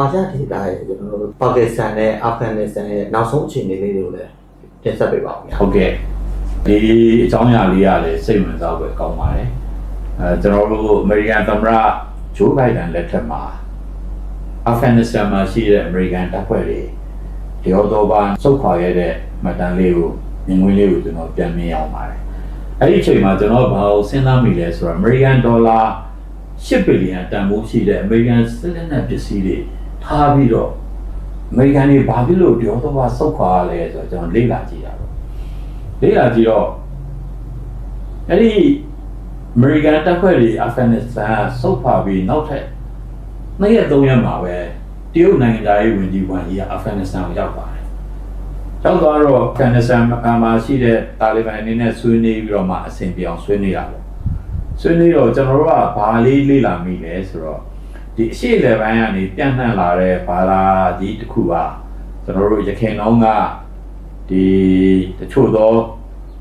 အာရှဒေသရဲ့ကျွန်တော်တို့ပါကစ္စတန်နဲ့အာဖဂန်နစ္စတန်ရဲ့နောက်ဆုံးအခြေအနေလေးတွေကိုလည်းတင်ဆက်ပေးပါဦးခင်ဗျာဟုတ်ကဲ့ဒီအကြောင်းအရာလေးကလည်းစိတ်ဝင်စားဖွယ်ကောင်းပါတယ်အဲကျွန်တော်တို့အမေရိကန်သမ္မတဂျိုးဘိုင်ဒန်လက်ထက်မှာအာဖဂန်နစ္စတန်မှာရှိတဲ့အမေရိကန်တပ်ဖွဲ့တွေဒီအော်တိုဘာစုခွာခဲ့တဲ့မှတ်တမ်းလေးကိုမြင်ကွင်းလေးကိုကျွန်တော်ပြန်မြင်အောင်ပါတယ်အဲ့ဒီအချိန်မှာကျွန်တော်ဘာကိုစဉ်းစားမိလဲဆိုတော့အမေရိကန်ဒေါ်လာ10ဘီလီယံတန်ဖိုးရှိတဲ့အမေရိကန်စစ်လက်နက်ပစ္စည်းတွေ ထားပြီးတော့အမေရိကန်တွေဘာဖြစ်လို့ဒီအော်တိုဘာစုခွာရလဲဆိုတော့ကျွန်တော်လေ့လာကြည့်တာပေါ့လေ့လာကြည့်တော့အဲ့ဒီအမေရိကန်တပ်ဖွဲ့တွေအာဖဂန်နစ္စတန်ဆုတ်ခွာပြီးနောက်ထပ်နှစ်ရက်သုံးရက်မှာပဲတရုတ်နိုင်ငံသားရေးဝန်ကြီးဝန်ကြီးကအာဖဂန်နစ္စတန်ကိုရောက်ပါတယ်။ရောက်သွားတော့အာဖဂန်နစ္စတန်မှာရှိတဲ့တာလီဘန်အနေနဲ့ဆွေးနွေးပြီးတော့မှအဆင်ပြေအောင်ဆွေးနွေးရပေါ့။ဆွေးနွေးတော့ကျွန်တော်တို့ကဘာလေးလေ့လာမိလဲဆိုတော့ ဒီအရှိလေပိုင်းကနေပြန့်နှံ့လာတဲ့ဘာသာကြီးတစ်ခုကကျွန်တော်တို့ရခိုင်နောင်းကဒီတချို့သော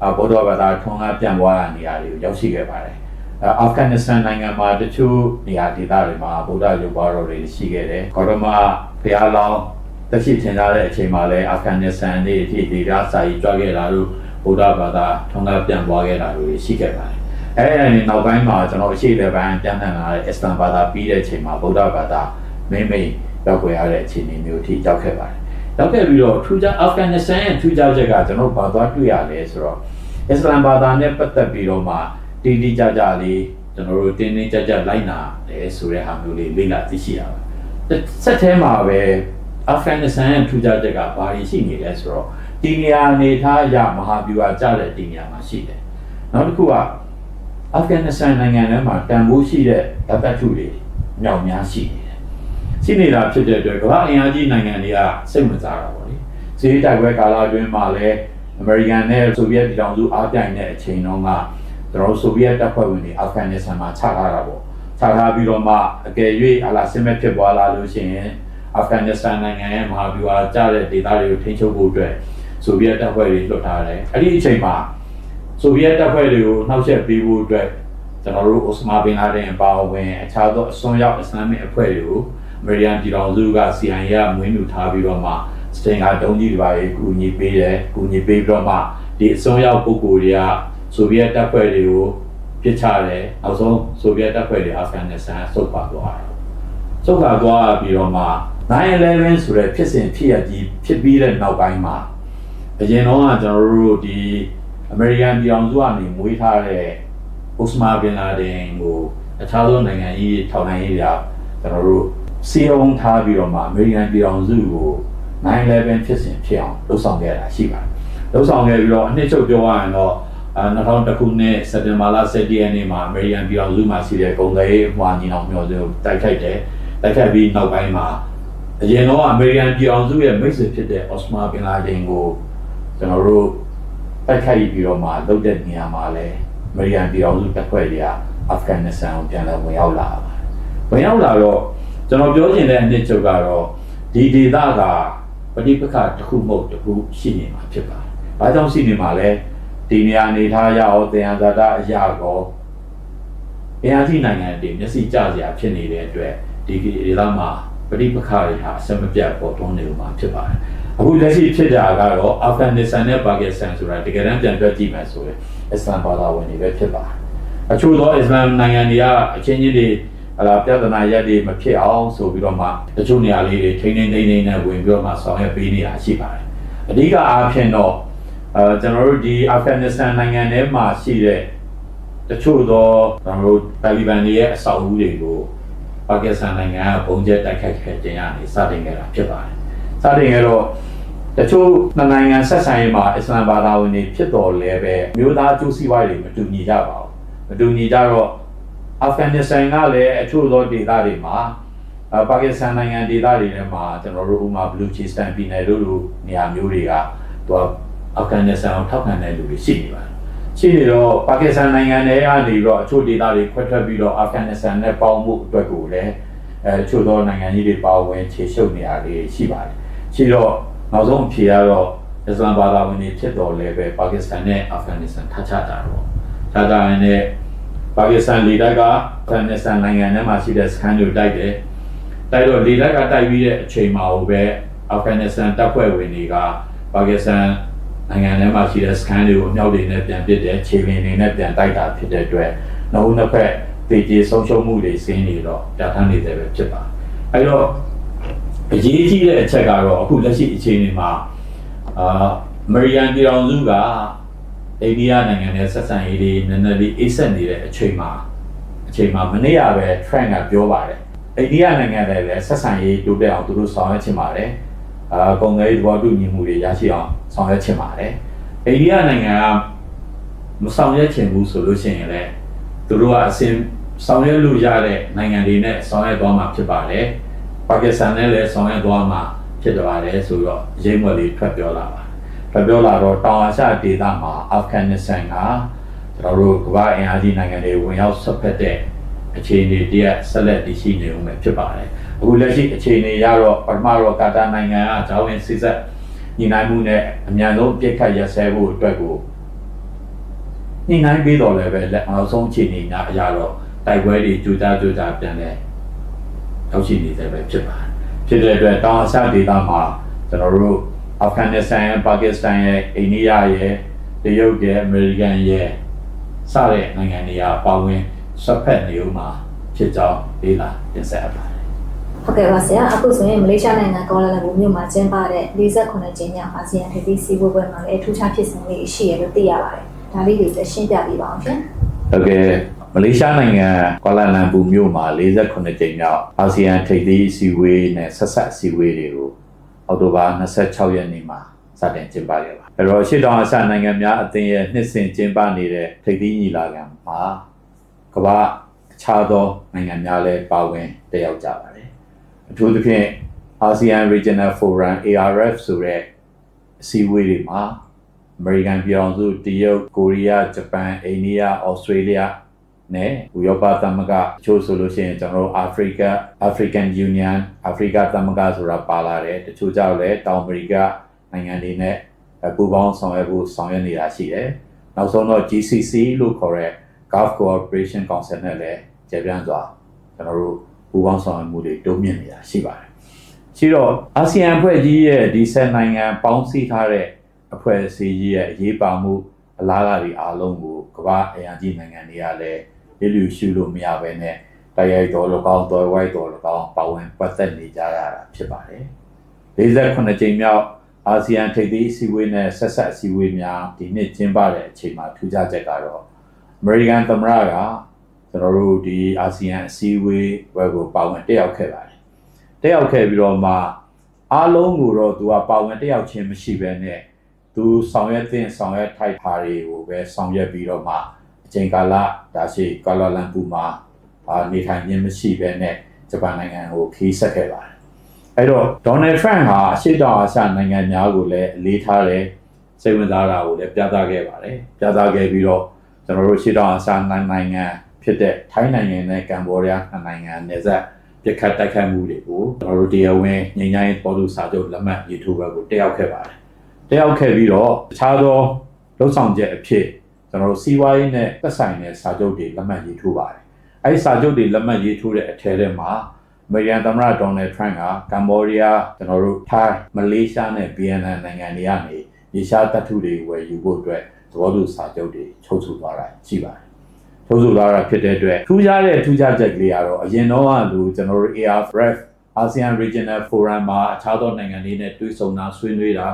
အဘောဓဘာသာထွန်းကားပြန်သွားတဲ့နေရာတွေကိုရောက်ရှိခဲ့ပါတယ်။အာဖဂန်နစ္စတန်နိုင်ငံမှာတချို့နေရာဒေသတွေမှာဗုဒ္ဓရုပ်ပွားတော်တွေရှိခဲ့တယ်။ကောရမဘုရားလောင်းတရှိထင်ရှားတဲ့အချိန်မှာလည်းအာဖဂန်နစ္စတန်နေအထိဒေသစာရေးကြွခဲ့တာတို့ဗုဒ္ဓဘာသာထွန်းကားပြန်သွားခဲ့တာတို့ရှိခဲ့ပါတယ်။ အဲဒီကနေနောက်ပိုင်းမှာကျွန်တော်အရှိတဲ့ဘန်းပြန်ထန်လာတဲ့အစ္စလမ်ဘာသာပြီးတဲ့အချိန်မှာဗုဒ္ဓဘာသာမိမ့်မိတ်ရောက်ွယ်ရတဲ့အခြေအနေမျိုးအထိရောက်ခဲ့ပါတယ်။နောက်ခဲ့ပြီးတော့ထူးခြားအာဖဂန်နစ္စတန်ရဲ့ထူးခြားချက်ကကျွန်တော်ဘာသွားတွေ့ရလဲဆိုတော့အစ္စလမ်ဘာသာနဲ့ပတ်သက်ပြီးတော့မှတိတိကျကျလေးကျွန်တော်တို့တင်းတင်းကြပ်ကြပ်လိုက်နာတယ်ဆိုတဲ့ဟာမျိုးလေးလေ့လာသိရှိရပါတယ်။ဆက်ထဲမှာပဲအာဖဂန်နစ္စတန်ရဲ့ထူးခြားချက်ကဘာတွေရှိနေလဲဆိုတော့ဒီနေရာအနေထားအရမဟာဗျူဟာကျတဲ့ဒီနေရာမှာရှိတယ်။နောက်တစ်ခုက အာဖဂန်နစ္စတန်နိုင်ငံထဲမှာတန်ဖိုးရှိတဲ့ဓာတ်ထုတွေမြောက်များရှိနေတယ်။ရှိနေတာဖြစ်တဲ့အတွက်ကမ္ဘာအင်အားကြီးနိုင်ငံတွေကစိတ်ဝင်စားတာပေါ့လေ။စီးရီးတိုက်ပွဲကာလအတွင်းမှာလည်းအမေရိကန်နဲ့ဆိုဗီယက်ပြည်ထောင်စုအားပြိုင်တဲ့အချိန်တုန်းကကျွန်တော်တို့ဆိုဗီယက်တပ်ဖွဲ့ဝင်တွေအာဖဂန်နစ္စတန်မှာချထားတာပေါ့။ချထားပြီးတော့မှအကယ်၍အလားစစ်မဲ့ဖြစ်သွားလာလို့ရှိရင်အာဖဂန်နစ္စတန်နိုင်ငံရဲ့မဟာဗျူဟာကျတဲ့ဒေသတွေကိုထိန်းချုပ်ဖို့အတွက်ဆိုဗီယက်တပ်ဖွဲ့တွေလွှတ်ထားတယ်။အဲ့ဒီအချိန်မှာ ဆိုဗီယက်တပ်ဖွဲ့တွေကိုနှောက်ယှက်ပေးဖို့အတွက်ကျွန်တော်တို့အိုစမာဘင်လာဒင်အပါအဝင်အခြားသောအစွန်းရောက်အစ္စလာမစ်အဖွဲ့တွေကိုအမေရိကန်ပြည်တော်စုက CIA ကမွေးမြူထားပြီးတော့မှစတင်ကတုံးကြီးတွေပါရေကူညီပေးတယ်ကူညီပေးပြီးတော့မှဒီအစွန်းရောက်ပုဂ္ဂိုလ်တွေကဆိုဗီယက်တပ်ဖွဲ့တွေကိုပြစ်ချတယ်နောက်ဆုံးဆိုဗီယက်တပ်ဖွဲ့တွေအာဖဂန်နစ္စတန်ဆုတ်ခွာသွားတယ်ဆုတ်ခွာသွားပြီးတော့မှ9/11ဆိုတဲ့ဖြစ်စဉ်ဖြစ်ရကြီးဖြစ်ပြီးတဲ့နောက်ပိုင်းမှာအရင်တော့ကကျွန်တော်တို့ဒီ အမေရိကန်ပြည်အောင်စုကနေမွေးထားတဲ့အိုစမာဘင်လာဒင်ကိုအခြားသောနိုင်ငံကြီးထောက်လှမ်းရေးတွေကကျွန်တော်တို့စီအောင်ထားပြီးတော့မှအမေရိကန်ပြည်ထောင်စုကို9/11ဖြစ်စဉ်ဖြစ်အောင်လှုပ်ဆောင်ခဲ့တာရှိပါတယ်။လှုပ်ဆောင်ခဲ့ပြီးတော့အနှစ်ချုပ်ပြောရရင်တော့အဲ2000ခုနှစ်စက်တင်ဘာလ17ရက်နေ့မှာအမေရိကန်ပြည်ထောင်စုမှာရှိတဲ့ကုန်သွယ်ရေးဟွာညီအောင်မျိုးစုတိုက်ခိုက်တယ်။တိုက်ခိုက်ပြီးနောက်ပိုင်းမှာအရင်တော့အမေရိကန်ပြည်ထောင်စုရဲ့မိတ်ဆွေဖြစ်တဲ့အော့စမာဘင်လာဒင်ကိုကျွန်တော်တို့ တိုက်ခိုက်ပြီးတော့မှလုပ်တဲ့နေရာမှာလည်းအမေရိကန်ပြည်ထောင်စုတပ်ဖွဲ့တွေကအာဖဂန်နစ္စတန်ကိုပြန်လည်ဝင်ရောက်လာပါတယ်။ဝင်ရောက်လာတော့ကျွန်တော်ပြောချင်တဲ့အနှစ်ချုပ်ကတော့ဒီဒေသကပဋိပက္ခတစ်ခုမဟုတ်တစ်ခုရှိနေမှာဖြစ်ပါတယ်။ဘာကြောင့်ရှိနေမှာလဲဒီနေရာနေထားရအောင်တင်ဟာဇာတအရာကောအင်အားကြီးနိုင်ငံတွေမျက်စိကျစရာဖြစ်နေတဲ့အတွက်ဒီဒေသမှာပဋိပက္ခတွေဟာအဆက်မပြတ်ပေါ်ထွန်းနေမှာဖြစ်ပါတယ်။ အခုလက်ရှိဖြစ်တာကတော့အာဖဂန်နစ္စတန်နဲ့ပါကစ္စတန်ဆိုတာတကယ်တမ်းပြန်တွက်ကြည့်မှဆိုရင်အစ္စလမ်ဘာသာဝင်တွေပဲဖြစ်ပါတယ်။အချို့သောအစ္စလမ်နိုင်ငံတွေကအချင်းချင်းတွေဟလာပြဿနာရက်တွေမဖြစ်အောင်ဆိုပြီးတော့မှတချို့နေရာလေးတွေထိန်းထိန်းသိမ်းသိမ်းနဲ့ဝင်ပြီးတော့မှဆောင်ရွက်ပေးနေတာရှိပါတယ်။အဓိကအားဖြင့်တော့အဲကျွန်တော်တို့ဒီအာဖဂန်နစ္စတန်နိုင်ငံထဲမှာရှိတဲ့တချို့သောကျွန်တော်တို့တာလီဘန်တွေရဲ့အဆောက်အဦတွေကိုပါကစ္စတန်နိုင်ငံကပုံကျဲတိုက်ခိုက်ခဲ့ခြင်းကနေစတင်ခဲ့တာဖြစ်ပါတယ်။ စတင်ခဲ့တော့တချို့နှစ်နိုင်ငံဆက်ဆံရေးမှာအစ္စလာမ်ဘာသာဝင်တွေဖြစ်တော်လဲပဲမျိုးသားကျိုးစီးပွားတွေမတူညီကြပါဘူး။မတူညီကြတော့အာဖဂန်နစ္စတန်ကလည်းအချို့သောဒေသတွေမှာအာပါကစ္စတန်နိုင်ငံဒေသတွေထဲမှာကျွန်တော်တို့ဥမာဘလူချီစတန်ပြည်နယ်တို့လိုနေရာမျိုးတွေကသူကအာဖဂန်နစ္စတန်ကိုထောက်ခံတဲ့လူတွေရှိနေပါတယ်။ရှိနေတော့ပါကစ္စတန်နိုင်ငံထဲကနေပြီးတော့အချို့ဒေသတွေခွဲထွက်ပြီးတော့အာဖဂန်နစ္စတန်နဲ့ပေါင်းမှုအတွက်ကိုလည်းအဲအချို့သောနိုင်ငံကြီးတွေပါဝင်ခြေရှုပ်နေရလေးရှိပါတယ်။ ရှိတော့နောက်ဆုံးအဖြေကတော့အစ္စလာမ်ဘာသာဝင်တွေဖြစ်တော်လဲပဲပါကစ္စတန်နဲ့အာဖဂန်နစ္စတန်ထပ်ချတာတော့ထပ်ချရင်လည်းပါကစ္စတန်လေတပ်ကအာဖဂန်နစ္စတန်နိုင်ငံထဲမှာရှိတဲ့စခန်းတွေတိုက်တယ်တိုက်တော့လေလက်ကတိုက်ပြီးတဲ့အချိန်မှာပဲအာဖဂန်နစ္စတန်တပ်ဖွဲ့ဝင်တွေကပါကစ္စတန်နိုင်ငံထဲမှာရှိတဲ့စကန်တွေကိုအမြောက်တွေနဲ့ပြန်ပစ်တယ်ခြေလင်းတွေနဲ့ပြန်တိုက်တာဖြစ်တဲ့အတွက်နှုတ်နှစ်ဖက်ဒေကျေဆုံးရှုံးမှုတွေစင်းနေတော့ပြဋ္ဌာန်းနေတယ်ပဲဖြစ်ပါအဲတော့ အရေးကြီးတဲ့အချက်ကတော့အခုလက်ရှိအခြေအနေမှာအာအမေရိကန်ပြည်ထောင်စုကအိန္ဒိယနိုင်ငံနဲ့ဆက်ဆံရေးတွေနည်းနည်းလေးအေးဆက်နေတဲ့အချိန်မှာအချိန်မှာမနေ့ကပဲ trend ကပြောပါတယ်အိန္ဒိယနိုင်ငံတွေလည်းဆက်ဆံရေးတိုးတက်အောင်သူတို့ဆောင်ရွက်ချင်ပါတယ်အာကုန်သွယ်ရေးသဘောတူညီမှုတွေရရှိအောင်ဆောင်ရွက်ချင်ပါတယ်အိန္ဒိယနိုင်ငံကမဆောင်ရွက်ချင်ဘူးဆိုလို့ရှိရင်လည်းသူတို့ကအစဉ်ဆောင်ရွက်လို့ရတဲ့နိုင်ငံတွေနဲ့ဆောင်ရွက်သွားမှာဖြစ်ပါတယ် ပါကစ္စတန်နဲ့လည်းဆောင်ရွက်သွားမှာဖြစ်ပါတယ်ဆိုတော့ရိပ်မွက်လေးထွက်ပြောလာပါထွက်ပြောလာတော့တောင်အာရှဒေသမှာအာဖဂန်နစ္စတန်ကကျွန်တော်တို့ကမ္ဘာအင်အားကြီးနိုင်ငံတွေဝင်ရောက်ဆက်ဖက်တဲ့အခြေအနေတည်းဆက်လက်တည်ရှိနေဦးမယ်ဖြစ်ပါတယ်။အခုလက်ရှိအခြေအနေရတော့ပထမတော့ကာတာနိုင်ငံကဂျောင်းဝင်စစ်ဆက်ညီနိုင်မှုနဲ့အမြန်ဆုံးပြစ်ခတ်ရစဲဖို့အတွက်ကိုညီနိုင်ပြီးတော့လည်းပဲလက်အောင်ဆုံးအခြေအနေများအရာတော့တိုက်ပွဲတွေကြိုးကြားကြိုးကြားပြန်လဲ ရောက်ရှိနေတယ်ပဲဖြစ်ပါတယ်။ဖြစ်တဲ့အတွက်တောင်အာရှဒေသမှာကျွန်တော်တို့အာဖဂန်နစ္စတန်ရဲ့ပါကစ္စတန်ရဲ့အိန္ဒိယရဲ့တရုတ်ရဲ့အမေရိကန်ရဲ့စတဲ့နိုင်ငံတွေကပါဝင်ဆက်ဖက်နေဦးမှာဖြစ်ကြောင်းလေးလာတင်ဆက်အပ်ပါတယ်ဟုတ်ကဲ့ပါဆရာအခုဆိုရင်မလေးရှားနိုင်ငံကောလာလမ်ပူမြို့မှာကျင်းပတဲ့48ကြိမ်မြောက်အာဆီယံထိပ်သီးစည်းဝေးပွဲမှာလည်းအထူးခြားဖြစ်စဉ်လေးရှိရလို့သိရပါတယ်။ဒါလေးတွေလည်းရှင်းပြပေးပါအောင်ရှင်။ဟုတ်ကဲ့ မလေးရှားနိုင်ငံကွာလာလမ်ပူမြို့မှာ48ကြိမ်မြောက်အာဆီယံထိပ်သီးအစည်းအဝေးနဲ့ဆက်ဆက်အစည်းအဝေးတွေကိုအောက်တိုဘာ26ရက်နေ့မှာစတင်ကျင်းပခဲ့ပါ။အဲ့တော့ရှေ့တောင်အာရှနိုင်ငံများအသင်းရဲ့နှစ်စဉ်ကျင်းပနေတဲ့ထိပ်သီးညီလာခံမှာကမ္ဘာအခြားသောနိုင်ငံများလည်းပါဝင်တက်ရောက်ကြပါတယ်။အထူးသဖြင့် ASEAN Regional Forum ARF ဆိုတဲ့အစည်းအဝေးတွေမှာအမေရိကန်ပြည်အောင်စုတရုတ်ကိုရီးယားဂျပန်အိန္ဒိယဩစတြေးလျ နဲ့ဥရောပသမဂ္ဂအချို့ဆိုလို့ရှိရင်ကျွန်တော်တို့အာဖရိက African Union အာဖရိကသမဂ္ဂဆိုတာပါလာတယ်တချို့ကြောက်လဲတောင်အမေရိကနိုင်ငံတွေနဲ့ပူးပေါင်းဆောင်ရွက်ဖို့ဆောင်ရွက်နေတာရှိတယ်နောက်ဆုံးတော့ GCC လို့ခေါ်တဲ့ Gulf Cooperation Council နဲ့လည်းကျေပြန့်စွာကျွန်တော်တို့ပူးပေါင်းဆောင်ရွက်မှုတွေတိုးမြင့်နေတာရှိပါတယ်ရှိတော့အာဆီယံအဖွဲ့ကြီးရဲ့ဒီဆက်နိုင်ငံပေါင်းစည်းထားတဲ့အဖွဲ့အစည်းကြီးရဲ့အရေးပါမှုအလားအလာတွေအားလုံးကိုကမ္ဘာအင်အားကြီးနိုင်ငံတွေကလည်း လျလူရှုလို့မရဘဲနဲ့တိုက်ရိုက်တော်၎င်းတော်ဝိုက်တော်၎င်းပါဝင်ပတ်သက်နေကြရတာဖြစ်ပါတယ်။48ကြိမ်မြောက်အာဆီယံထိပ်သီးအစည်းအဝေးနဲ့ဆက်ဆက်အစည်းအဝေးများဒီနှစ်ကျင်းပတဲ့အချိန်မှာထူးခြားချက်ကတော့အမေရိကန်သမ္မတကကျွန်တော်တို့ဒီအာဆီယံအစည်းအဝေးဘက်ကိုပါဝင်တက်ရောက်ခဲ့ပါတယ်။တက်ရောက်ခဲ့ပြီးတော့မှအားလုံးကိုတော့သူကပါဝင်တက်ရောက်ခြင်းမရှိဘဲနဲ့သူဆောင်ရွက်တဲ့ဆောင်ရွက်ထိုက်တာတွေကိုပဲဆောင်ရွက်ပြီးတော့မှ အချိန်ကာလဒါရှိကာလာလမ်ပူမှာအာနေထိုင်ခြင်းမရှိဘဲနဲ့ဂျပန်နိုင်ငံကိုခီးဆက်ခဲ့ပါတယ်။အဲ့တော့ဒေါ်နယ်ထရန့်ဟာအရှိတောင်အာရှနိုင်ငံများကိုလည်းအလေးထားတယ်စိတ်ဝင်စားတာကိုလည်းပြသခဲ့ပါတယ်။ပြသခဲ့ပြီးတော့ကျွန်တော်တို့ရှိတောင်အာရှနိုင်ငံဖြစ်တဲ့ထိုင်းနိုင်ငံနဲ့ကမ္ဘောဒီးယားနိုင်ငံနယ်စပ်ပြစ်ခတ်တိုက်ခိုက်မှုတွေကိုကျွန်တော်တို့တရားဝင်ငြိမ်းချမ်းရေးပေါ်လူစာချုပ်လက်မှတ်ရေးထိုးဘက်ကိုတက်ရောက်ခဲ့ပါတယ်။တက်ရောက်ခဲ့ပြီးတော့တခြားသောလှုပ်ဆောင်ချက်အဖြစ် ကျွန်တော်တို့စီးပွားရေးနဲ့သက်ဆိုင်တဲ့စာချုပ်တွေလက်မှတ်ရေးထိုးပါတယ်။အဲဒီစာချုပ်တွေလက်မှတ်ရေးထိုးတဲ့အထက်ထဲမှာအမေရိကန်သမ္မတဒေါ်နယ်ထရန့်ကကမ္ဘောဒီးယားကျွန်တော်တို့ထိုင်းမလေးရှားနဲ့ဗီယက်နမ်နိုင်ငံတွေကနေရေရှားတပ်ထုတွေဝယ်ယူဖို့အတွက်သဘောတူစာချုပ်တွေချုပ်ဆိုသွားတာရှိပါတယ်။ချုပ်ဆိုသွားတာဖြစ်တဲ့အတွက်ထူးခြားတဲ့ထူးခြားချက်ကလေးကတော့အရင်တော့ကလူကျွန်တော်တို့ ARF ASEAN Regional Forum မှာအခြားသောနိုင်ငံတွေနဲ့တွေ့ဆုံတာဆွေးနွေးတာ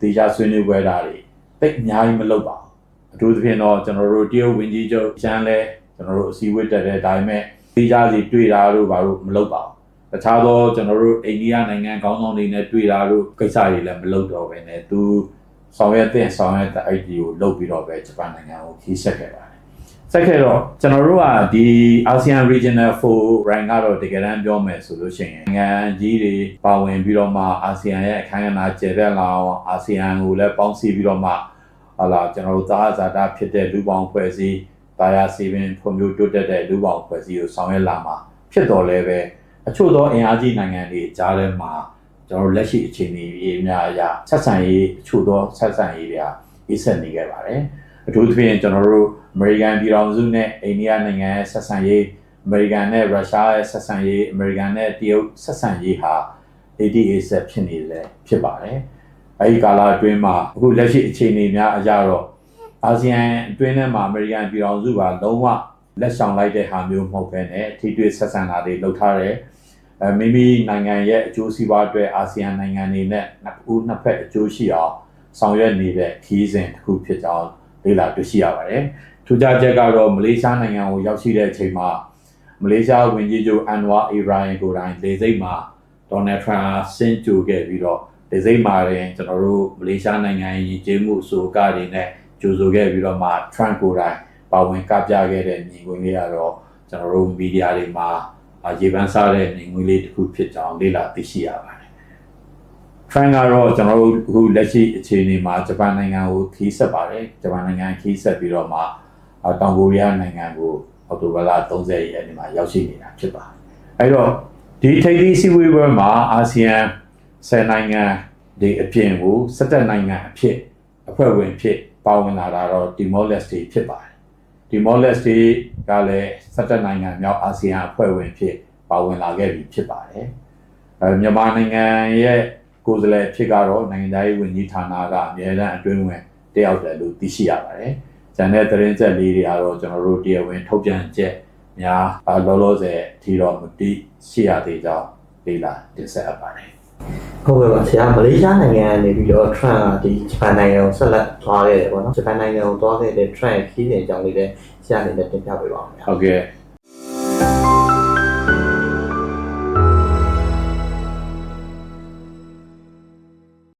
ဒေသဆွေးနွေးပွဲတာတွေတိတ်အများကြီးမလုပ်ပါဘူး အထူးသဖြင့်တော့ကျွန်တော်တို့တရုတ်ဝင်ကြီးချုပ်ရှမ်းလဲကျွန်တော်တို့အစည်းအဝေးတက်တဲ့ဒါပေမဲ့ဒေသစီတွေ့တာတို့ဘာလို့မလုပ်ပါဘူးတခြားသောကျွန်တော်တို့အိန္ဒိယနိုင်ငံခေါင်းဆောင်တွေနဲ့တွေ့တာတို့ကိစ္စတွေလည်းမလုပ်တော့ဘဲနဲ့သူဆောင်ရွက်တဲ့ဆောင်ရွက်တဲ့ ID ကိုလုပ်ပြီးတော့ပဲဂျပန်နိုင်ငံကိုခီးဆက်ခဲ့ပါတယ်ဆက်ခဲ့တော့ကျွန်တော်တို့ကဒီ ASEAN Regional Forum ကတော့တကယ်တမ်းပြောမယ်ဆိုလို့ရှိရင်နိုင်ငံကြီးတွေပါဝင်ပြီးတော့မှအာဆီယံရဲ့အခမ်းအနားကျေပြန့်လာအောင်အာဆီယံကိုလည်းပေါင်းစည်းပြီးတော့မှ ဟာလာကျွန်တော်တို့သာဇာတာဖြစ်တဲ့လူပေါင်းဖွဲ့စည်းတာယာစီပင်ဖွံ့ဖြိုးတိုးတက်တဲ့လူပေါင်းဖွဲ့စည်းကိုဆောင်ရွက်လာမှာဖြစ်တော်လဲပဲအချို့သောအင်အားကြီးနိုင်ငံတွေကြားထဲမှာကျွန်တော်တို့လက်ရှိအခြေအနေအများအရာဆက်ဆံရေးအချို့သောဆက်ဆံရေးတွေဟာအေးဆက်နေခဲ့ပါတယ်အထူးသဖြင့်ကျွန်တော်တို့အမေရိကန်ပြည်ထောင်စုနဲ့အိန္ဒိယနိုင်ငံရဲ့ဆက်ဆံရေးမအမေရိကန်နဲ့ရုရှားရဲ့ဆက်ဆံရေးအမေရိကန်နဲ့တရုတ်ဆက်ဆံရေးဟာ88ဆက်ဖြစ်နေတယ်ဖြစ်ပါတယ် အဲဒီကာလအတွင်းမှာအခုလက်ရှိအခြေအနေများအကြတော့အာဆီယံအတွင်းထဲမှာအမေရိကန်ပြည်ထောင်စုကလုံးဝလက်ဆောင်လိုက်တဲ့ဟာမျိုးမဟုတ်ဘဲနဲ့ထိတွေ့ဆက်ဆံတာတွေလုပ်ထားတယ်အဲမိမိနိုင်ငံရဲ့အကျိုးစီးပွားအတွက်အာဆီယံနိုင်ငံတွေနဲ့နှစ်ဦးနှစ်ဖက်အကျိုးရှိအောင်ဆောင်ရွက်နေတဲ့ခီးစဉ်တစ်ခုဖြစ်ကြောင်းလေ့လာတွေ့ရှိရပါတယ်။ထူးခြားချက်ကတော့မလေးရှားနိုင်ငံကိုရောက်ရှိတဲ့အချိန်မှာမလေးရှားဝန်ကြီးချုပ်အန်ဝါအီရာယန်ကိုယ်တိုင်လေစိတ်မှာဒေါ်နယ်ထရန့်ဆင်းကြိုခဲ့ပြီးတော့ လေစိတ်မှာရင်ကျွန်တော်တို့မလေးရှားနိုင်ငံရည်ကျေးမှုအဆိုကားတွေနဲ့ကြိုဆိုခဲ့ပြီးတော့မှထရန့်ကိုယ်တိုင်ပါဝင်ကပြခဲ့တဲ့ညီကိုလေးကတော့ကျွန်တော်တို့မီဒီယာတွေမှာအာရေပန်းစားတဲ့ညီကိုလေးတစ်ခုဖြစ်ကြောင်းလေ့လာသိရှိရပါတယ်ဖရန်ကတော့ကျွန်တော်တို့အခုလက်ရှိအခြေအနေမှာဂျပန်နိုင်ငံကိုခီးဆက်ပါတယ်ဂျပန်နိုင်ငံခီးဆက်ပြီးတော့မှအာတောင်ကိုရီးယားနိုင်ငံကိုအော်တိုဘာလ30ရက်နေ့မှာရောက်ရှိနေတာဖြစ်ပါတယ်အဲ့တော့ဒီထိပ်သီးစည်းဝေးပွဲမှာအာဆီယံ 10နိုင်ငံဒီအပြင်ကို17နိုင်ငံအဖြစ်အဖွဲ့ဝင်ဖြစ်ပါဝင်လာတာတော့ဒီမောလက်စတီဖြစ်ပါတယ်ဒီမောလက်စတီကလည်း17နိုင်ငံမြောက်အာဆီယံအဖွဲ့ဝင်ဖြစ်ပါဝင်လာခဲ့ပြီဖြစ်ပါတယ်အဲမြန်မာနိုင်ငံရဲ့ကိုယ်စားလှယ်ဖြစ်ကတော့နိုင်ငံသားရေးဝန်ကြီးဌာနကအမြဲတမ်းအတွင်းဝင်တက်ရောက်တယ်လို့သိရှိရပါတယ်။ကျန်တဲ့သတင်းချက်လေးတွေကတော့ကျွန်တော်တို့တရားဝင်ထုတ်ပြန်ချက်များအာလောလောဆယ်အထီတော့မသိရှိရသေးကြောင်းလေ့လာတင်ဆက်အပ်ပါတယ် ဟုတ်ကဲ့ပါဆရာမလေးရှားနိုင်ငံကနေပြီးတော့ Trump ကဒီဂျပန်နိုင်ငံကိုဆက်လက်သွားခဲ့တယ်ပေါ့နော်ဂျပန်နိုင်ငံကိုသွားခဲ့တဲ့ Trump ရဲ့ခီးစဉ်အကြောင်းလေးလည်းဆရာအနေနဲ့တင်ပြပေးပါဦးခင်ဗျာ။ဟုတ်ကဲ့